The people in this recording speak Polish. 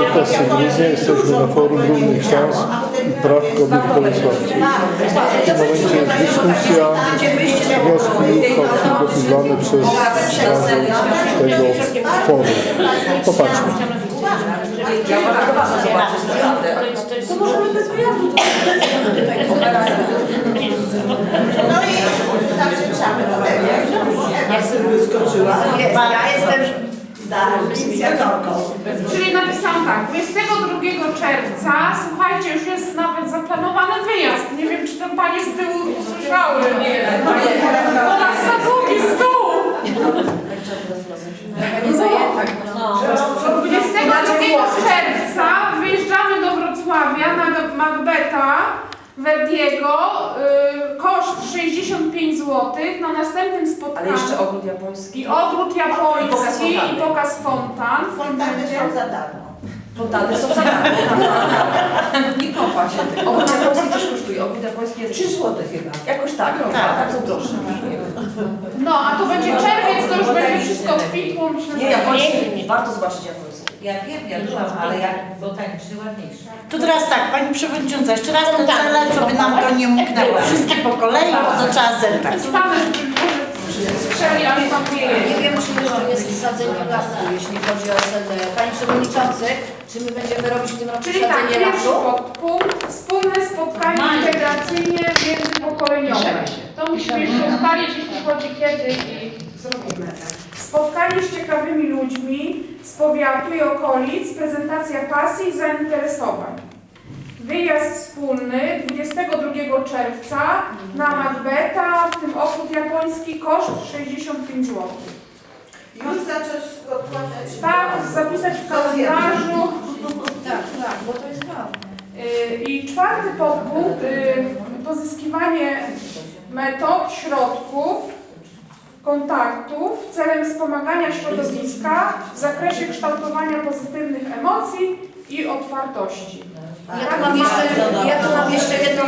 15 grudnia jesteśmy na forum równych szans i praw kobiet w Bolesławcu. W tym momencie jest dyskusja, wnioski są przygotowywane przez tego forum. Popatrzmy. To możemy bez wyjazdu. No i wyskoczyła. Ja jestem inicjatorką. Czyli napisałam tak, 22 czerwca, słuchajcie, już jest nawet zaplanowany wyjazd. Nie wiem, czy tam panie z tyłu usłyszały. Bo nas za długi stół. 22 czerwca wyjeżdżamy do Wrocławia na Macbeta Verdiego. y, Koszt 65 zł. Na następnym Ale spotkaniu. jeszcze ogród japoński. I ogród japoński i pokaz fontan. Fontany są za darmo. Fontany są za darmo. Nie kopa się. Japoński też kosztuje. Ogród japoński jest 3 zł chyba. Jakoś tak. Tak, tak są droższe. No, a to będzie czerwiec, to już będzie wszystko kwitło. Myślę, Nie, że japoński. Warto zobaczyć japoński. Ja wiem, ja byłam, ale jak botaniczny ładniejszy. To teraz tak, Pani Przewodnicząca, jeszcze raz ten cele, co by nam to nie umknęło. Wszystkie po kolei, bo to trzeba zerkać. Stanę, żeby ale nie wiem, czy jeszcze jest sadzenie lasu, jeśli chodzi o SLD. Panie Przewodniczący, czy my będziemy robić w tym roku Czyli tak, sadzenie pierwszy lasu? podpunkt, wspólne spotkanie integracyjne międzypokoleniowe. To musimy jeszcze ustalić, jeśli chodzi kiedy i zrobimy. Spotkanie z ciekawymi ludźmi z powiatu i okolic, prezentacja pasji i zainteresowań. Wyjazd wspólny 22 czerwca na Macbeta, w tym ochód japoński, koszt 65 zł. Już zacząć odkładać. Tak, zapisać w kalendarzu. Tak, tak, bo to jest ważne. Y, I czwarty podpunkt, y, pozyskiwanie metod, środków, kontaktów celem wspomagania środowiska w zakresie kształtowania pozytywnych emocji i otwartości. Ja tu mam jeszcze, ja tu mam jeszcze jedną